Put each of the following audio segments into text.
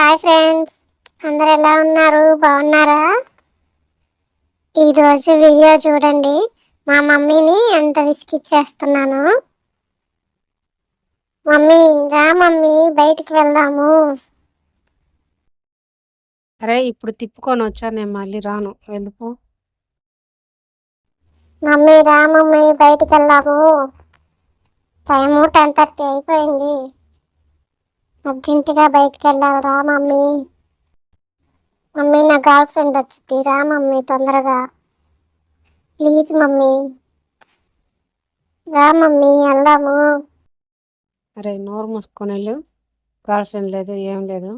Hi friends. అందరు ఎలా ఉన్నారు? బాగున్నారా? ఈరోజు వీడియో చూడండి. మా మమ్మీని ఎంత విసిగిచ్చేస్తున్నాను మమ్మీ రా మమ్మీ బయటికి వెళ్దాము. అరే ఇప్పుడు తిప్పుకొని వచ్చా నేను మళ్ళీ రాను. వెళ్ళిపో. మమ్మీ రా మమ్మీ బయటికి వెళ్దాము. టైము టెన్ థర్టీ అయిపోయింది. అర్జెంటుగా బయటికి వెళ్ళాలి రా మమ్మీ. మమ్మీ నా గర్ల్ ఫ్రెండ్ వచ్చింది. రా మమ్మీ తొందరగా. Please mummy. రా మమ్మీ వెళ్దాము. అరే నోరు మూసుకొని వెళ్ళు. గర్ల్ ఫ్రెండ్ లేదు ఏం లేదు.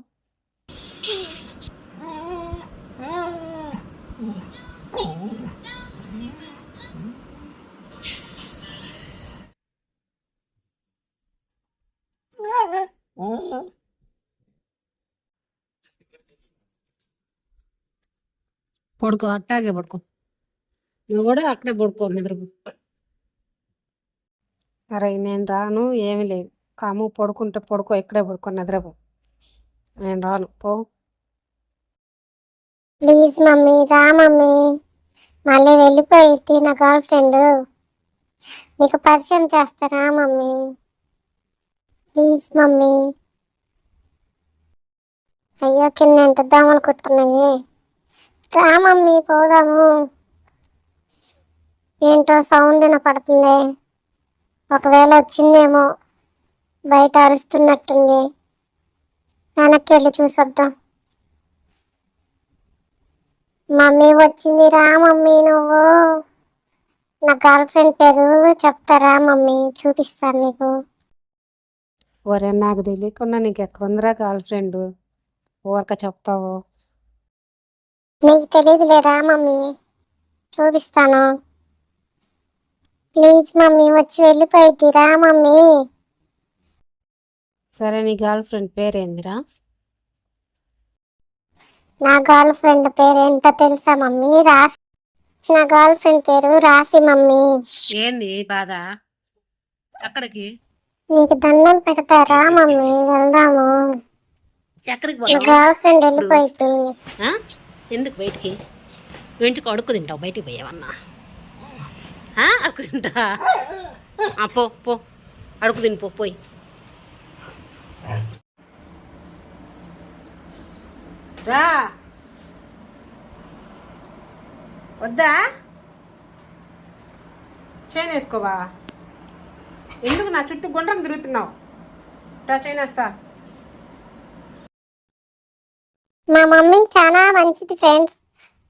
పడుకో అట్టాగే పడుకో. నువ్వు కూడా అక్కడే పడుకో నిద్రపో. అరే నేను రాను ఏమీ లేదు. కాము పడుకుంటే పడుకో ఇక్కడే పడుకో నిద్రపో. నేను రాను పో. ప్లీజ్ మమ్మీ రా మమ్మీ. మళ్ళీ వెళ్ళిపోయింది నా గర్ల్ ఫ్రెండ్. నీకు పరిచయం చేస్తారా మమ్మీ. Please mummy. అయ్యో కింద ఎంత దోమలు కుట్టున్నాయి రా మమ్మీ పోదాము. ఏంటో సౌండ్ వినపడుతుంది. ఒకవేళ వచ్చిందేమో బయట అరుస్తున్నట్టుంది. వెనక్కి వెళ్ళి చూసొద్దాం. మమ్మీ వచ్చింది. రా మమ్మీ నువ్వు. నా గర్ల్ ఫ్రెండ్ పేరు చెప్తారా మమ్మీ? చూపిస్తాను నీకు. ఒరే నాకు తెలియకుండా నీకు ఎక్కడ ఉందిరా గర్ల్ ఫ్రెండ్? ఊరక చెప్తావు. నీకు తెలియదులే రా మమ్మీ. చూపిస్తాను. ప్లీజ్ మమ్మీ వచ్చి వెళ్ళిపోయింది రా మమ్మీ. సరే నీ గర్ల్ ఫ్రెండ్ పేరేందిరా? నా గర్ల్ ఫ్రెండ్ పేరు ఏంటో తెలుసా మమ్మీ? రాసి నా గర్ల్ ఫ్రెండ్ పేరు రాసి మమ్మీ. ఏంది బాధ? ఎక్కడికి నీకు దండం పెడతారా మమ్మీ వెళ్దాము. ఎక్కడికి ఎందుకు బయటికి? ఇంటికి అడుక్కు తింటావు బయటికి పోయావన్నా? అడుక్కు తింటా? పో పో. అడుక్కు తిని పో పోయి. రా. వద్దా? చైన్ వేసుకోవా ఎందుకు నా చుట్టూ గుండ్రం తిరుగుతున్నావు? రా చైన్ వేస్తా. మా మమ్మీ చాలా మంచిది ఫ్రెండ్స్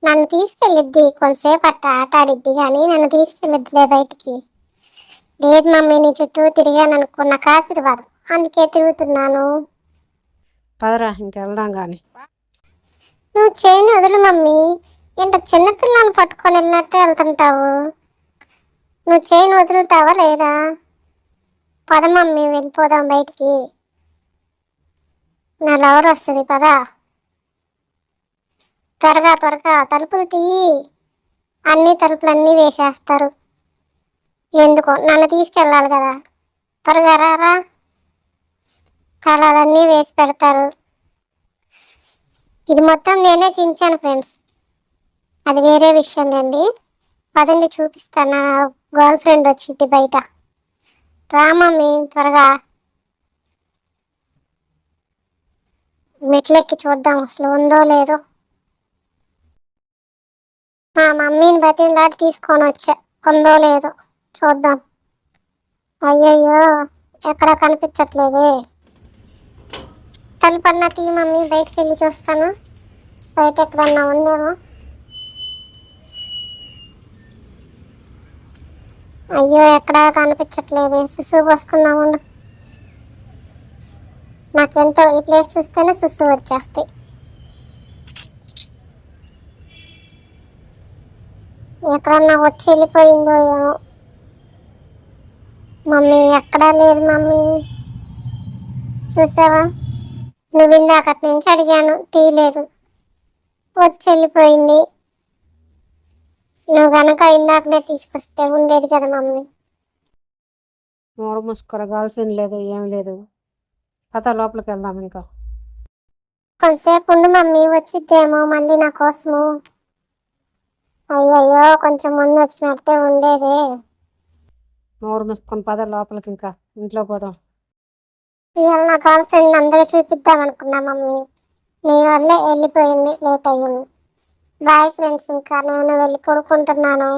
నన్ను తీసుకెళ్ళిద్ది కొంతసేపు అట్ట ఆట ఆడిద్ది కానీ నన్ను తీసుకెళ్ళిద్దిలే బయటికి. లేదు మమ్మీ నీ చుట్టూ తిరిగాను అనుకో నాకు ఆశీర్వాదం. అందుకే తిరుగుతున్నాను. పదరా ఇంకెళ్దాం కానీ నువ్వు చేయని వదులు మమ్మీ. ఏంటో చిన్నపిల్లని పట్టుకొని వెళ్ళినట్టు వెళ్తుంటావు. నువ్వు చేయని వదులుతావా లేదా? పద మమ్మీ వెళ్ళిపోదాం బయటికి. నా లవర్ వస్తుంది పదా. త్వరగా త్వరగా తలుపులు తీయి. అన్ని తలుపులన్నీ వేసేస్తారు. ఎందుకో? నన్ను తీసుకెళ్ళాలి కదా. త్వరగా రారా తాళాలన్నీ వేసి పెడతారు. ఇది మొత్తం నేనే చించాను ఫ్రెండ్స్. అది వేరే విషయం అండి. పదండి చూపిస్తాను. గర్ల్ ఫ్రెండ్ వచ్చింది బయట. రా మమ్మీ త్వరగా. మెట్లెక్కి చూద్దాం. అసలు ఉందో లేదో. మా మమ్మీని బతిలాడి తీసుకొని వచ్చా. ఉందో లేదో చూద్దాం. అయ్యయ్యో ఎక్కడ కనిపించట్లేదే. తలుపన్నా తీ మమ్మీ బయటకు వెళ్ళి చూస్తాను. బయట ఎక్కడన్నా ఉందేమో అయ్యో ఎక్కడా కనిపించట్లేదు. సుసు పోసుకుందాం ఉండు. నాకెంతో ఈ ప్లేస్ చూస్తేనే సుసు వచ్చేస్తాయి. ఎక్కడన్నా వచ్చి వెళ్ళిపోయిందో ఏమో. మమ్మీ ఎక్కడా లేదు మమ్మీ. చూసావా? నువ్వు ఇందాక నుంచి అడిగాను తీయలేదు వచ్చి వెళ్ళిపోయింది. నువ్వు కనుక ఇందాకనే తీసుకొస్తే ఉండేది కదా మమ్మీ. నోరు మూసుకోరా గర్ల్ ఫ్రెండ్ లేదు ఏం లేదు. పద లోపలికి వెళ్దాం ఇంకా. కొంతసేపు ఉండు మమ్మీ వచ్చిద్దేమో మళ్ళీ నా కోసము. అయ్యయ్యో కొంచెం ముందు వచ్చినట్టే ఉండేదే. నోరు మూసుకొని పద లోపలికి ఇంకా. ఇంట్లో పోదాం. ఇవాళ నా గర్ల్ ఫ్రెండ్ అందరూ చూపిద్దాం అనుకున్నా మమ్మీ. నీ వల్లే వెళ్ళిపోయింది లేట్ అయ్యింది. బాయ్ ఫ్రెండ్స్ ఇంకా నేను వెళ్ళి పడుకుంటున్నాను.